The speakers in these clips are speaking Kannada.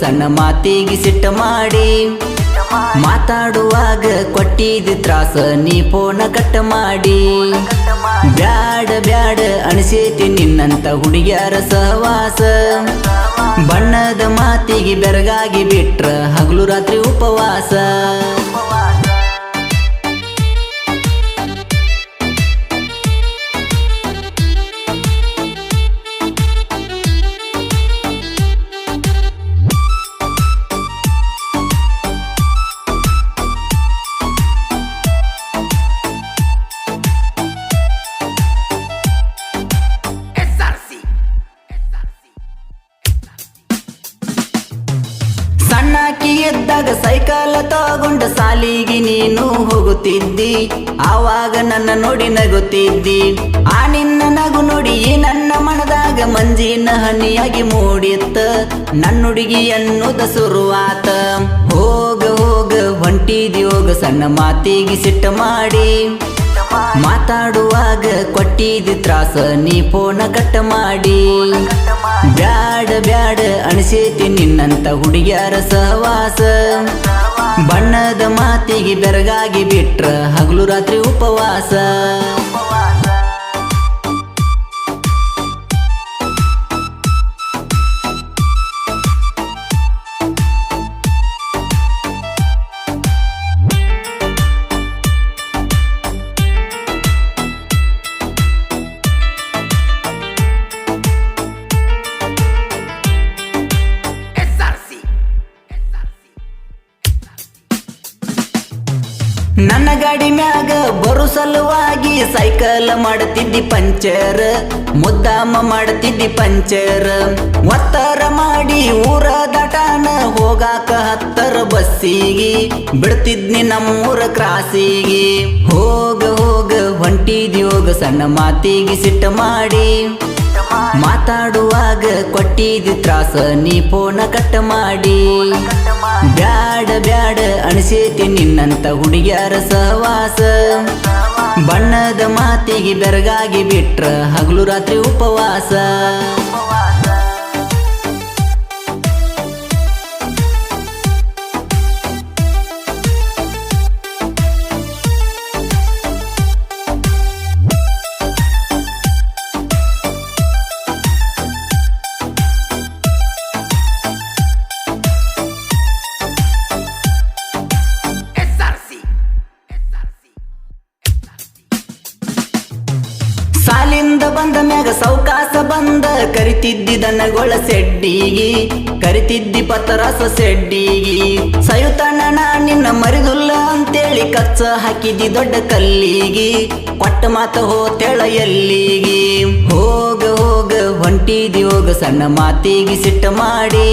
ಸಣ್ಣ ಮಾತಿಗೆ ಸಿಟ್ಟ ಮಾಡಿ. ಮಾತಾಡುವಾಗ ಕೊಟ್ಟಿದ ತ್ರಾಸ ನೀ ಪೋನ ಕಟ್ಟ ಮಾಡಿ. ಬ್ಯಾಡ ಬ್ಯಾಡ ಅನಿಸೇತಿ ನಿನ್ನಂತ ಹುಡುಗಿಯರ ಸಹವಾಸ. ಬಣ್ಣದ ಮಾತಿಗೆ ಬೆರಗಾಗಿ ಬಿಟ್ರ ಹಗಲು ರಾತ್ರಿ ಉಪವಾಸ. ಸಾಲಿಗೆ ನೀನು ಹೋಗುತ್ತಿದ್ದಿ. ಆವಾಗ ನನ್ನ ನೋಡಿ ನಗುತ್ತಿದ್ದಿ. ಆ ನಿನ್ನ ನಗು ನೋಡಿ ನನ್ನ ಮನದಾಗ ಮಂಜಿನ ಹನಿಯಾಗಿ ಮೂಡಿತ್ತ. ನನ್ನ ಹುಡುಗಿ ಅನ್ನೋದ ಹೋಗ ಹೋಗ ಹೊಂಟಿದಿ ಹೋಗ, ಸಣ್ಣ ಮಾತಿಗೆ ಸಿಟ್ಟ ಮಾಡಿ. ಮಾತಾಡುವಾಗ ಕೊಟ್ಟಿದ್ದು ತ್ರಾಸ ನೀ ಫೋನ ಕಟ್ಟ ಮಾಡಿ. ಬ್ಯಾಡ ಬ್ಯಾಡ, ಅನಿಸೇತಿ ನಿನ್ನಂತ ಹುಡುಗಿಯರ ಸಹವಾಸ. ಬಣ್ಣದ ಮಾತಿಗೆ ಬೆರಗಾಗಿ ಬಿಟ್ರ ಹಗಲು ರಾತ್ರಿ ಉಪವಾಸ. ನನ್ನ ಗಾಡಿ ಮ್ಯಾಗ ಬರು ಸಲುವಾಗಿ ಸೈಕಲ್ ಮಾಡುತ್ತಿದ್ದಿ ಪಂಚರ್, ಮುದ್ದಾಮ ಮಾಡುತ್ತಿದ್ದಿ ಪಂಚರ್. ಒತ್ತರ ಮಾಡಿ ಊರ ದಟಾನ ಹೋಗಾಕ ಹತ್ತರ ಬಸ್ಸಿಗೆ, ಬಿಡ್ತಿದ್ನಿ ನಮ್ಮೂರ ಕ್ರಾಸಿಗೆ. ಹೋಗ ಹೋಗ ಹೊಂಟಿದ್ಯೋಗ ಸಣ್ಣ ಮಾತಿಗೆ ಸಿಟ್ಟ ಮಾಡಿ. ಮಾತಾಡುವಾಗ ಕೊಟ್ಟಿದ್ದು ತ್ರಾಸ ನೀ ಫೋನ ಕಟ್ ಮಾಡಿ. ಬ್ಯಾಡ ಬ್ಯಾಡ ಅನಿಸೇತಿ ನಿನ್ನಂತ ಹುಡುಗಿಯರ ಸಹವಾಸ. ಬಣ್ಣದ ಮಾತಿಗೆ ಬೆರಗಾಗಿ ಬಿಟ್ರ ಹಗಲು ರಾತ್ರಿ ಉಪವಾಸ. ಸೌಕಾಸ ಬಂದ ಕರಿತಿದ್ದಿ ದನಗೊಳ ಸೆಡ್ಡಿಗಿ, ಕರಿತಿದ್ದಿ ಪತರಸ ಸೆಡ್ಡಿಗಿ. ಸಯುತಣ್ಣ ನಿನ್ನ ಮರಿದುಲ್ಲ ಅಂತೇಳಿ ಕಚ್ಚ ಹಾಕಿದ್ದಿ ದೊಡ್ಡ ಕಲ್ಲಿಗಿ ಕೊಟ್ಟ ಮಾತ ಹೋತೇಳ ಎಲ್ಲಿಗಿ. ಹೋಗ ಹೋಗ ಹೊಂಟಿದಿ ಹೋಗ ಸಣ್ಣ ಮಾತಿಗೆ ಸಿಟ್ಟ ಮಾಡಿ.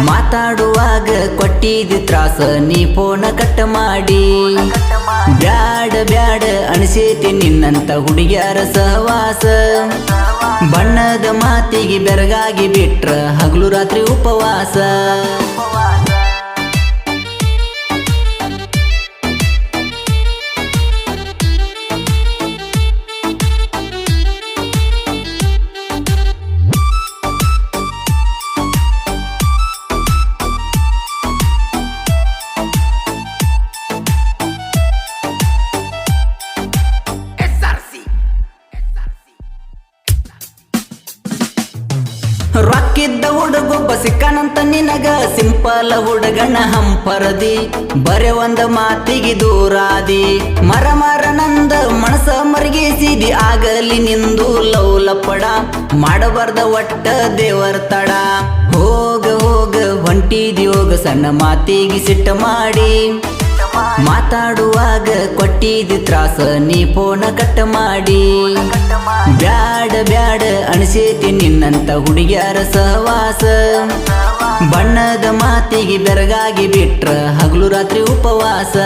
ಮಾತಾಡುವಾಗ ಕೊಟ್ಟಿದ್ದ ತ್ರಾಸ, ನೀ ಫೋನ ಕಟ್ ಮಾಡಿ. ಬ್ಯಾಡ ಬ್ಯಾಡ ಅನಿಸೇತಿ ನಿನ್ನಂತ ಹುಡುಗಿಯರ ಸಹವಾಸ. ಬಣ್ಣದ ಮಾತಿಗೆ ಬೆರಗಾಗಿ ಬಿಟ್ರ ಹಗಲು ರಾತ್ರಿ ಉಪವಾಸ. ಸಿಕ್ಕನಂತ ನಿನಗ ಸಿಂಪಲ್ ಹುಡುಗನ ಹಂಪರದಿ. ಬರೆ ಒಂದ ಮಾತಿಗೆ ದೂರಾದಿ. ಮರ ಮರ ನಂದ ಮನಸ ಮರಗಿಸಿದಿ. ಆಗಲಿ ನಿಂದು ಲೌಲಪಡ. ಮಾಡಬಾರ್ದ ಒಟ್ಟ ದೇವರ ತಡ. ಹೋಗ ಹೋಗ ಹೊಂಟಿದಿ ಹೋಗ ಸಣ್ಣ ಮಾತಿಗೆ ಸಿಟ್ಟ ಮಾಡಿ. ಮಾತಾಡುವಾಗ ಕೊಟ್ಟಿದ್ದ ತ್ರಾಸ. ನೀ ಫೋನ ಕಟ್ ಮಾಡಿ. ಬ್ಯಾಡ ಬ್ಯಾಡ ಅನಿಸೇತಿ ನಿನ್ನಂತ ಹುಡುಗಿಯರ ಸಹವಾಸ. ಬಣ್ಣದ ಮಾತಿಗೆ ಬೆರಗಾಗಿ ಬಿಟ್ರ ಹಗಲು ರಾತ್ರಿ ಉಪವಾಸ.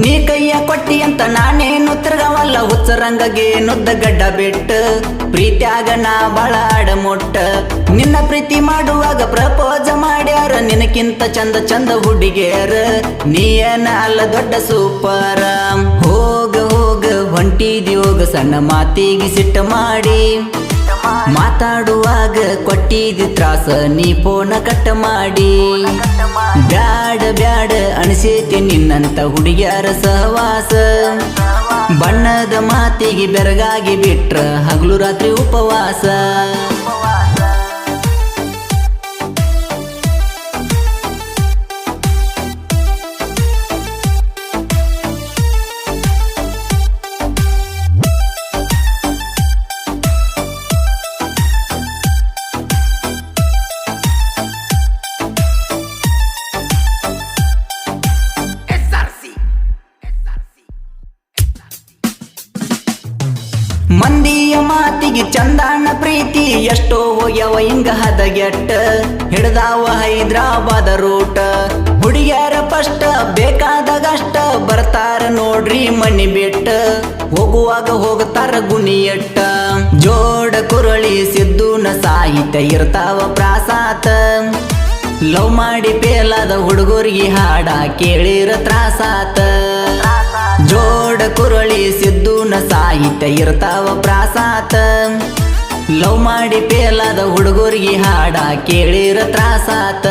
ನೀ ಕೈಯ ಕೊಟ್ಟಿ ಅಂತ ನಾನೇನು ತಿರ್ಗವಲ್ಲ ಹುಚ್ಚರಂಗಗೆ ನುದ್ದ ಗಡ್ಡ ಬಿಟ್ಟ. ಪ್ರೀತ್ಯಾಗ ನಾ ಬಾಳ ಮೊಟ್ಟ ನಿನ್ನ ಪ್ರೀತಿ ಮಾಡುವಾಗ ಪ್ರಪೋಜ ಮಾಡ್ಯಾರ, ನಿನಕ್ಕಿಂತ ಚಂದ ಚಂದ ಹುಡುಗಿಯರ. ನೀಯನ ಅಲ್ಲ ದೊಡ್ಡ ಸೂಪರ. ಹೋಗ ಹೋಗ ಹೊಂಟಿದಿ ಹೋಗ ಸಣ್ಣ ಮಾತಿಗೆ ಸಿಟ್ಟ ಮಾಡಿ. ಮಾತಾಡುವಾಗ ಕೊಟ್ಟಿದ್ದ ತ್ರಾಸ ನೀ ಫೋನ ಕಟ್ಟ ಮಾಡಿ. ಬ್ಯಾಡ ಬ್ಯಾಡ ಅನಿಸೇತಿ ನಿನ್ನಂತ ಹುಡುಗಿಯರ ಸಹವಾಸ. ಬಣ್ಣದ ಮಾತಿಗೆ ಬೆರಗಾಗಿ ಬಿಟ್ರ ಹಗಲು ರಾತ್ರಿ ಉಪವಾಸ. ಎಷ್ಟೋ ಹೋಗ್ಯವ ಹಿಂಗ ಹದಗೆಟ್ಟ ಹಿಡ್ದಾವ ಹೈದ್ರಾಬಾದ ರೂಟ. ಹುಡುಗಿಯರ ಪಷ್ಟ, ಬೇಕಾದಾಗಷ್ಟ ಬರ್ತಾರ ನೋಡ್ರಿ ಮನಿ ಬಿಟ್ಟ. ಹೋಗುವಾಗ ಹೋಗ್ತಾರ ಗುಣಿಯಟ್ಟ. ಜೋಡ ಕುರಳಿ ಸಿದ್ದುನ ಸಾಹಿತ್ಯ ಇರ್ತಾವ ಪ್ರಾಸಾತ ಲವ್ ಮಾಡಿ ಪೇಲಾದ ಹುಡುಗರಿಗೆ ಹಾಡ ಕೇಳಿರ ತ್ರಾಸಾತ ಜೋಡ ಕುರಳಿ ಸಿದ್ದುನ ಸಾಹಿತ್ಯ ಇರ್ತಾವ ಪ್ರಾಸಾತ ಲವ್ ಮಾಡಿ ಪೇಲಾದ ಹುಡುಗರಿಗೆ ಹಾಡ ಕೇಳಿರ ತ್ರಾಸಾತ.